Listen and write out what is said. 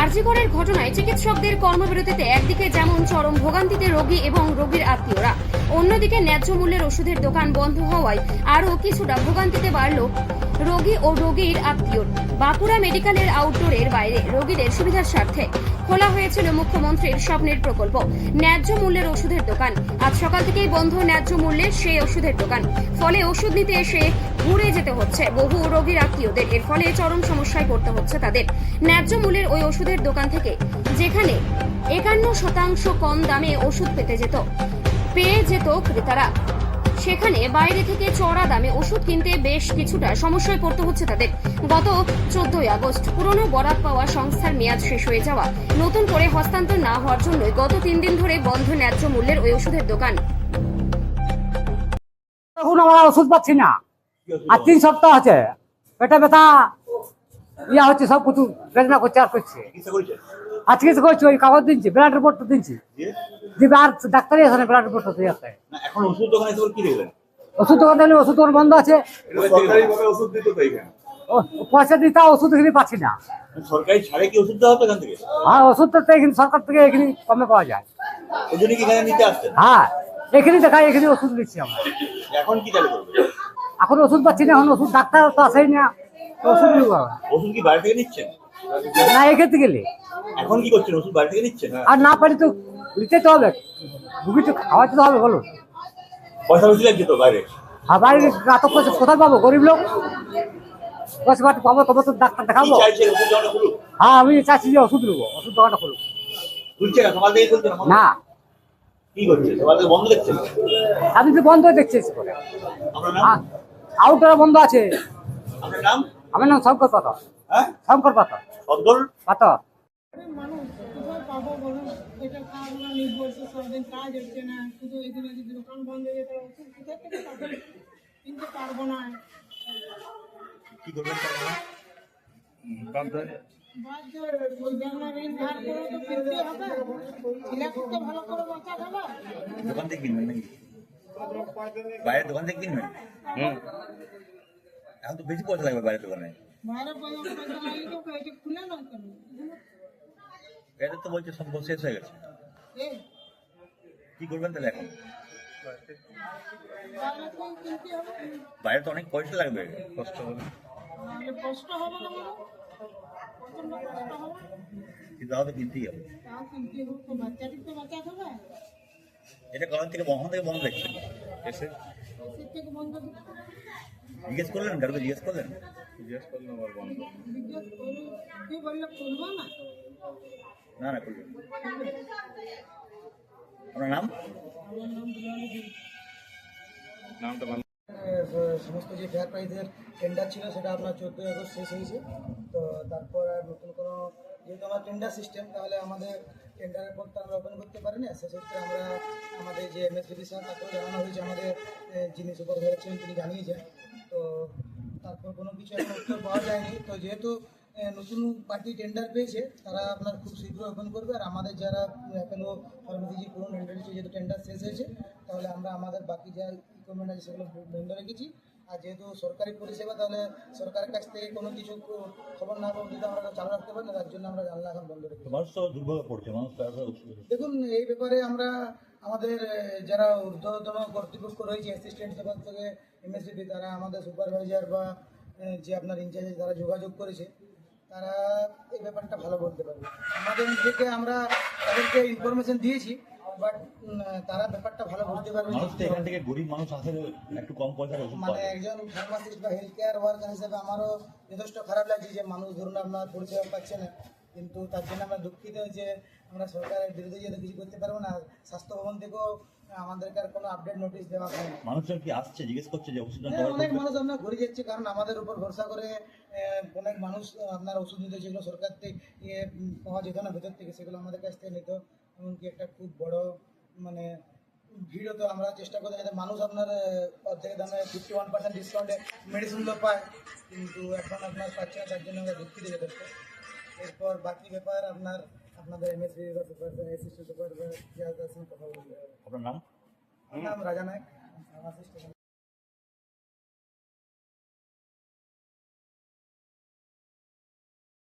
আরজিকরের ঘটনায় চিকিৎসকদের কর্মবিরতিতে একদিকে যেমন চরম ভোগান্তিতে রোগী এবং রোগীর আত্মীয়রা অন্যদিকে ন্যায্য মূল্যের ওষুধের দোকান বন্ধ হওয়ায় আরও কিছুটা ভোগান্তিতে বাড়ল রোগী ও রোগীর আত্মীয়র। বাঁকুড়া মেডিকেলের আউটডোরের বাইরে রোগীদের সুবিধার স্বার্থে খোলা হয়েছিল মুখ্যমন্ত্রীর স্বপ্নের প্রকল্প। ন্যায্য মূল্যের ওষুধের দোকান। আজ সকাল থেকেই বন্ধ ন্যায্য মূল্যের সেই ওষুধের দোকান। ফলে ওষুধ নিতে এসে ঘুরে যেতে হচ্ছে। বহু রোগীর আত্মীয়দের। এর ফলে চরম সমস্যায় পড়তে হচ্ছে তাদের। ন্যায্য মূল্যের ওই ওষুধের দোকান থেকে যেখানে একান্ন শতাংশ কম দামে ওষুধ পেতে যেত। পেয়ে যেত ক্রেতারা। সেখানে বাইরে থেকে চড়া দামে ওষুধ কিনতে বেশ কিছুটা সমস্যায় পড়তে হচ্ছে তাদের। গত চোদ্দই আগস্ট পুরনো বরাদ পাওয়া সংস্থার মেয়াদ শেষ হয়ে যাওয়া। নতুন করে হস্তান্তর না হওয়ার জন্য গত তিন দিন ধরে বন্ধ ন্যায্য মূল্যের ওই ওষুধের দোকান। এখন আমরা ওষুধ পাচ্ছি না। আর তিন সপ্তাহ আছে। পেটে ব্যথা, ইয়া হচ্ছে সব কিছু বেদনা করছে, আর করছে। আর চিকিৎসা করছি ওই কাগজ দিচ্ছি ব্লাড রিপোর্ট দিয়ে দিবে আর ডাক্তারই আসে ব্লাড রিপোর্ট দিয়ে আসে। না এখন ওষুধ দোকানে এসে কি দেখলেন ওষুধ দোকান ওষুধ দোকান বন্ধ আছে। সরকারি ভাবে ওষুধ দিত তো এখানে ও পয়সা দিতে ওষুধ এখানে পাচ্ছি না। সরকারি ছাড়ে কি ওষুধ দেওয়া হতো এখান থেকে? হ্যাঁ ওষুধটা তো এখানে সরকার থেকে এখানে কমে পাওয়া যায়। ওই জন্য কি এখানে নিতে আসতেন হ্যাঁ এখানে দেখাই এখানে ওষুধ দিচ্ছি আমরা। এখন কি চালু করবে এখন ওষুধ পাচ্ছি না এখন ওষুধ ডাক্তার তো আসেই না ওষুধ। ওষুধ কি বাইরে থেকে নিচ্ছেন? না এক্ষেত্রে গেলে এখন কি করছেন? ওষুধ বাইরে থেকে নিচ্ছেন? আর না পারি তো নিতে তো হবে। রুগী তো খাওয়াতে তো হবে বলো। পয়সা বেশি লাগছে তো বাইরে? এত পয়সা কোথায় পাবো? গরিব লোক? পয়সা পাতি পাবো তবে তো ডাক্তার দেখাবো। হ্যাঁ আমি চাচ্ছি যে ওষুধ নেব ওষুধ দোকানটা খুলুক। না? দেখছেন? আপনি তো বন্ধ দেখছি এসে করে আপনার আউটার বন্ধ আছে। আমার নাম শঙ্কর পাতর হ্যাঁ? শঙ্কর পাতর সদগর পাতর মানুষ কোথায় পাবো বলুন এটা কাজ না নির্ভর সারাদিন কাজ হচ্ছে না শুধু এদিন দোকান বন্ধ হয়ে যেত ওষুধ কোথা থেকে পাবো কিনতে পারব না কি করবেন তারপরে? বাধ্য ওই জন্য ঋণ ধার করে তো কিনতে হবে ছেলেকে তো ভালো করে বাঁচা হবে দোকান থেকে কিনবেন নাকি? বাইরের দোকান থেকে কিনবেন? এখন তো বেশি পয়সা লাগবে বাইরের দোকানে। এটা তো বলছে সব শেষ হয়ে গেছে। কি করবেন তাহলে এখন? বাইরে তো অনেক পয়সা লাগবে কষ্ট হবে। কষ্ট হবে না তো কিনতেই হবে। এটা কারণ থেকে বহন থেকে বন্ধ দেখছেন? এসে থেকে বন্ধ দিতে জিজ্ঞেস করলেন? কারোকে জিজ্ঞেস করলেন? জিজ্ঞেস করলাম বন্ধ না না না। করবেন আপনার নাম? নামটা ভালো সমস্ত যে ফেয়ার প্রাইজের টেন্ডার ছিল সেটা আপনার চোদ্দোই আগস্ট শেষ হয়েছে। তো তারপর আর নতুন কোনো যেহেতু আমার টেন্ডার সিস্টেম তাহলে আমাদের টেন্ডারের পর তো আমরা ওপেন করতে পারি না। সেক্ষেত্রে আমরা আমাদের যে এম এস এমএসডিবি স্যার তাকেও জানানো হয়েছে আমাদের যিনি সুপারভাইজার ছিলেন, তিনি জানিয়েছেন। তো তারপর কোনো কিছু এখন উত্তর পাওয়া যায়নি। তো যেহেতু নতুন পার্টি টেন্ডার পেয়েছে, তারা আপনার খুব শীঘ্র ওপেন করবে। আর আমাদের যারা এখনও ফার্মেসি যে পুরো টেন্ডার যেহেতু টেন্ডার শেষ হয়েছে, তাহলে আমরা আমাদের বাকি যা ইকুইপমেন্ট আছে, সেগুলো বন্ধ রেখেছি। আর যেহেতু সরকারি পরিষেবা তাহলে সরকারের কাছ থেকে কোনো কিছু খবর না পাবো যদি আমরা চালু রাখতে পারি না তার জন্য আমরা জানলা এখন বন্ধ রেখেছি মানুষ তো দুর্ভোগে পড়ছে মানুষ দেখুন এই ব্যাপারে আমরা আমাদের যারা ঊর্ধ্বতম কর্তৃপক্ষ রয়েছে অ্যাসিস্ট্যান্ট বিভাগ থেকে এমএসডিপি তারা আমাদের সুপারভাইজার বা যে আপনার ইনচার্জ তারা যোগাযোগ করেছে তারা এই ব্যাপারটা ভালো বলতে পারবে। আমাদের থেকে আমরা তাদেরকে ইনফরমেশন দিয়েছি। বাট তারা ব্যাপারটা ভালো বুঝতে পারবে মানুষ তো এখান থেকে গরিব মানুষ আসে একটু কম পয়সার ওষুধ মানে একজন ফার্মাসিস্ট বা হেলথ কেয়ার ওয়ার্কার হিসেবে আমারও যথেষ্ট খারাপ লাগছে যে মানুষ ধরুন আপনার পরিষেবা পাচ্ছে না। কিন্তু তার জন্য আমরা দুঃখিত যে আমরা সরকারের বিরুদ্ধে যেহেতু কিছু করতে পারব না স্বাস্থ্য ভবন থেকেও আমাদেরকে আর কোনো আপডেট নোটিশ দেওয়া হয়নি। মানুষজন কি আসছে জিজ্ঞেস করছে যে ওষুধটা হ্যাঁ, অনেক মানুষ আপনার ঘুরে যাচ্ছে কারণ আমাদের উপর ভরসা করে অনেক মানুষ আপনার ওষুধ নিতে যেগুলো সরকার থেকে পাওয়া যেত না ভেতর থেকে সেগুলো আমাদের কাছ থেকে নিত। এমনকি একটা খুব বড় মানে ভিড়ও হতো আমরা চেষ্টা করি যাতে মানুষ আপনার অর্ধেক দামে ফিফটি ওয়ান পার্সেন্ট ডিসকাউন্টে মেডিসিনগুলো পায়। কিন্তু এখন আপনার পাচ্ছে না তার জন্য আমরা দুঃখিত যথেষ্ট এরপর বাকি ব্যাপার আপনার আপনাদের এমএসবি অ্যাসিস্ট্যান্ট সুপার কথা বলব। আপনার নাম? নাম রাজা নায়ক ফার্মাসিস্ট